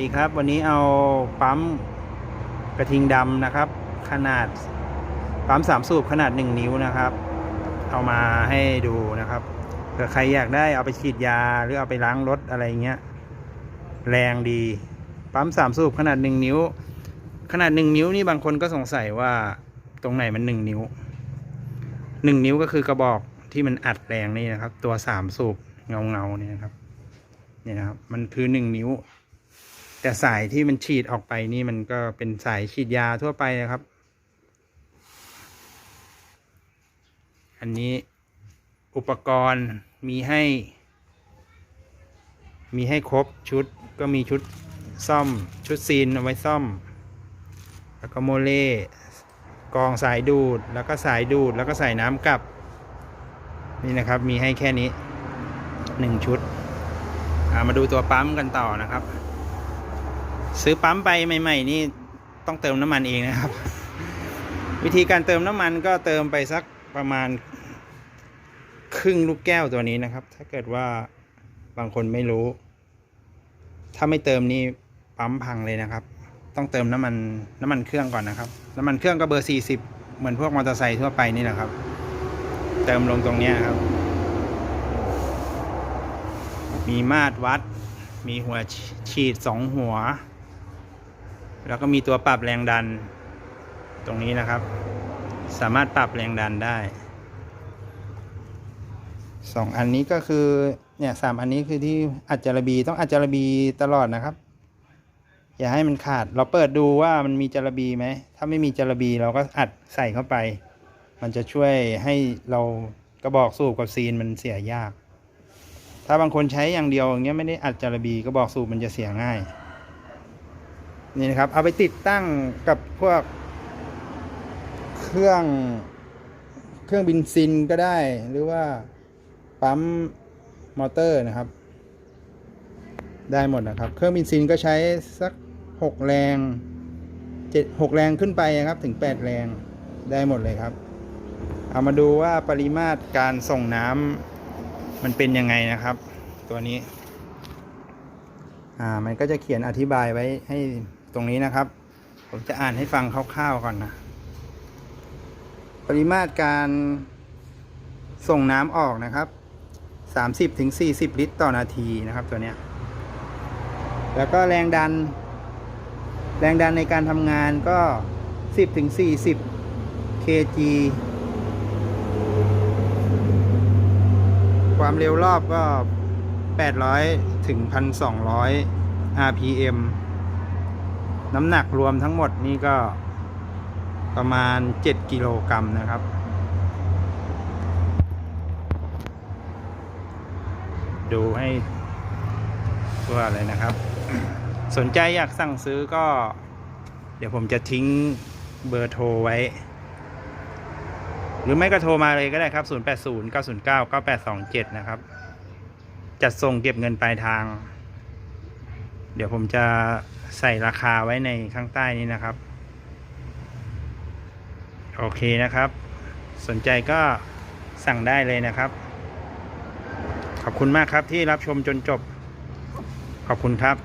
ดีครับ วันนี้เอาปั๊มกระทิงดำนะครับ ขนาดปั๊มสามสูบขนาดหนึ่งนิ้วนะครับ เอามาให้ดูนะครับเผื่อใครอยากได้เอาไปฉีดยาหรือเอาไปล้างรถอะไรเงี้ยแรงดีปั๊มสามสูบขนาดหนึ่งนิ้ว ขนาดหนึ่งนิ้วนี่บางคนก็สงสัยว่าตรงไหนมันหนึ่งนิ้วหนึ่งนิ้วก็คือกระบอกที่มันอัดแรงนี่นะครับ ตัวสามสูบเงาเงาเนี่ยนะครับเนี่ยนะครับมันคือหนึ่งนิ้ว แต่สายที่มันฉีดออกไปนี่มันก็เป็นสายฉีดยาทั่วไปนะครับ อันนี้อุปกรณ์มีให้ มีให้ครบชุดก็มีชุดซ่อมชุดซีนเอาไว้ซ่อม แล้วก็โมเล่กองสายดูด แล้วก็สายดูด แล้วก็ใส่น้ำกลับ นี่นะครับมีให้แค่นี้หนึ่งชุดามาดูตัวปั๊มกันต่อนะครับ ซื้อปั๊มไปใหม่ๆนี่ต้องเติมน้ำมันเองนะครับ วิธีการเติมน้ำมันก็เติมไปสักประมาณ ครึ่งลูกแก้วตัวนี้นะครับ ถ้าเกิดว่าบางคนไม่รู้ ถ้าไม่เติมนี่ปั๊มพังเลยนะครับ ต้องเติมน้ำมันน้ำมันเครื่องก่อนนะครับ น้ำมันเครื่องก็เบอร์ 40 เหมือนพวกมอเตอร์ไซค์ทั่วไปนี่แหละครับ เติมลงตรงนี้ครับ มีมาตรวัด มีหัวฉีดสองหัว แล้วก็มีตัวปรับแรงดัน ตรงนี้นะครับ สามารถปรับแรงดันได้สองอันนี้ก็คือเนี่ยสามอันนี้คือที่อัดจารบีต้องอัดจารบีตลอดนะครับ อย่าให้มันขาด เราเปิดดูว่ามันมีจารบีไหมถ้าไม่มีจารบีเราก็อัดใส่เข้าไป มันจะช่วยให้เรากระบอกสูบกับซีนมันเสียยาก ถ้าบางคนใช้อย่างเดียวอย่างเงี้ยไม่ได้อัดจารบีกระบอกสูบมันจะเสียง่าย นี่นะครับ เอาไปติดตั้งกับพวก เครื่องเครื่องบินซินก็ได้ หรือว่าปั๊มมอเตอร์นะครับ ได้หมดนะครับ เครื่องบินซินก็ใช้สักหกแรงเจ็ดหกแรงขึ้นไปนะครับ ถึงแปดแรงได้หมดเลยครับ เอามาดูว่าปริมาตรการส่งน้ำมันเป็นยังไงนะครับ ตัวนี้ อ่ามันก็จะเขียนอธิบายไว้ให้ ตรงนี้นะครับ ผมจะอ่านให้ฟังคร่าวๆก่อนนะ ปริมาตรการส่งน้ำออกนะครับ30ถึง40ลิตรต่อนาทีนะครับ ตัวเนี้ย แล้วก็แรงดัน แรงดันในการทำงานก็10ถึง40 kg ความเร็วรอบก็ 800 ถึง 1,200 rpm น้ำหนักรวมทั้งหมดนี่ก็ประมาณ 7 กิโลกรัมนะครับ ดูให้ทั่วเลยนะครับ สนใจอยากสั่งซื้อก็ เดี๋ยวผมจะทิ้งเบอร์โทรไว้ หรือไม่ก็โทรมาเลยก็ได้ครับ 080 909 9827 นะครับ จัดส่งเก็บเงินปลายทาง เดี๋ยวผมจะ ใส่ราคาไว้ในข้างใต้นี้นะครับ โอเคนะครับ สนใจก็สั่งได้เลยนะครับ ขอบคุณมากครับที่รับชมจนจบ ขอบคุณครับ